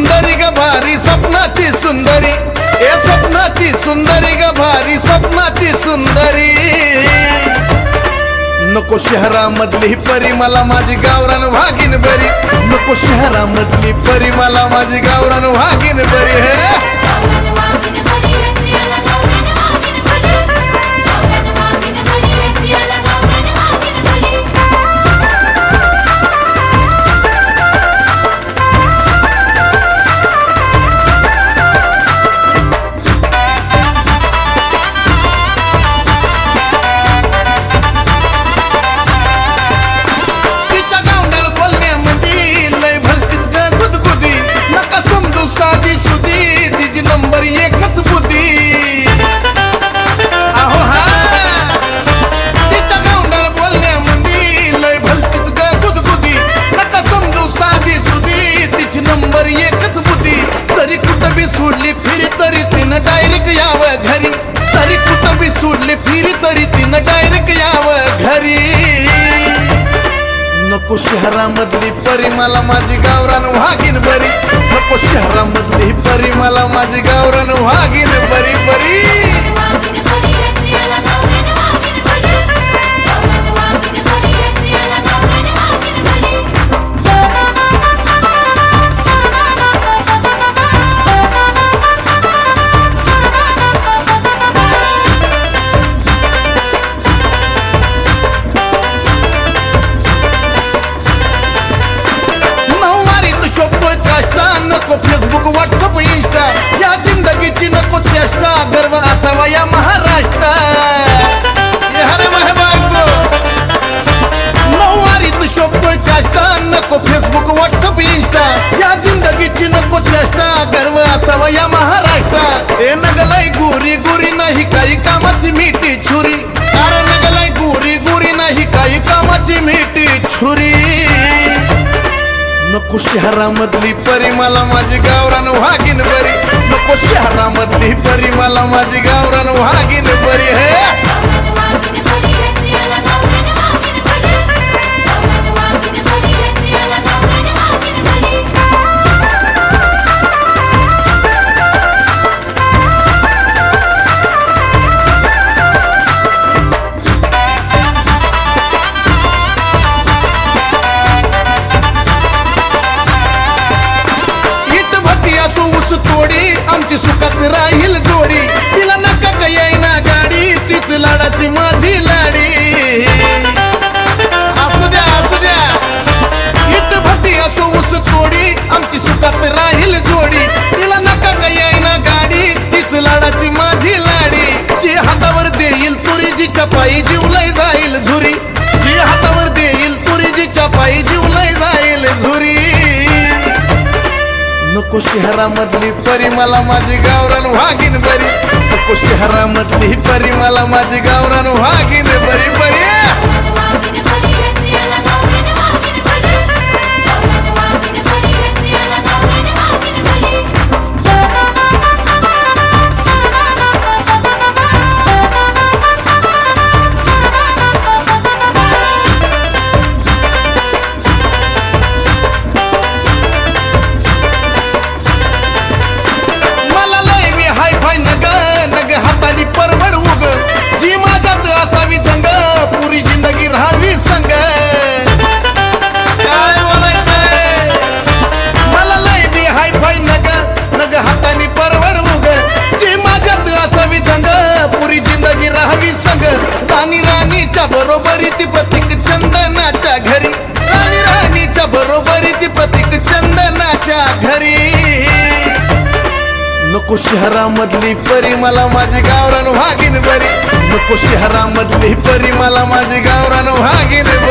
सुंदरी ग भारी स्वप्नाची सुंदरी. ए स्वप्नाची सुंदरी ग भारी स्वप्नाची सुंदरी. नको शहरामधली परी मला माझी गावरान वाघीन बरी. नको शहरामधली परी मला माझी गावरान वाघीन बरी. हे? नको शहरामधली परी मला माझी गावरान वागीन बरी. नको शहरामधली परी मला माझी गावरान वागीन बरी परी नको शहरामधली परी मला माझी गावरान वागिन बरी. नको शहरामधली परी मला माझी गावरान वागिन बरी. हे! कुशहरामधली परी मला माझी गावरान वागीन बरी. कुशहरामधली परी मला माझी गावरान वागीन घरी. नको शहरामधली परी मला माझी गावरान भागीन बरी. नको शहरामधली परी मला माझी गावरान भागीन बरी.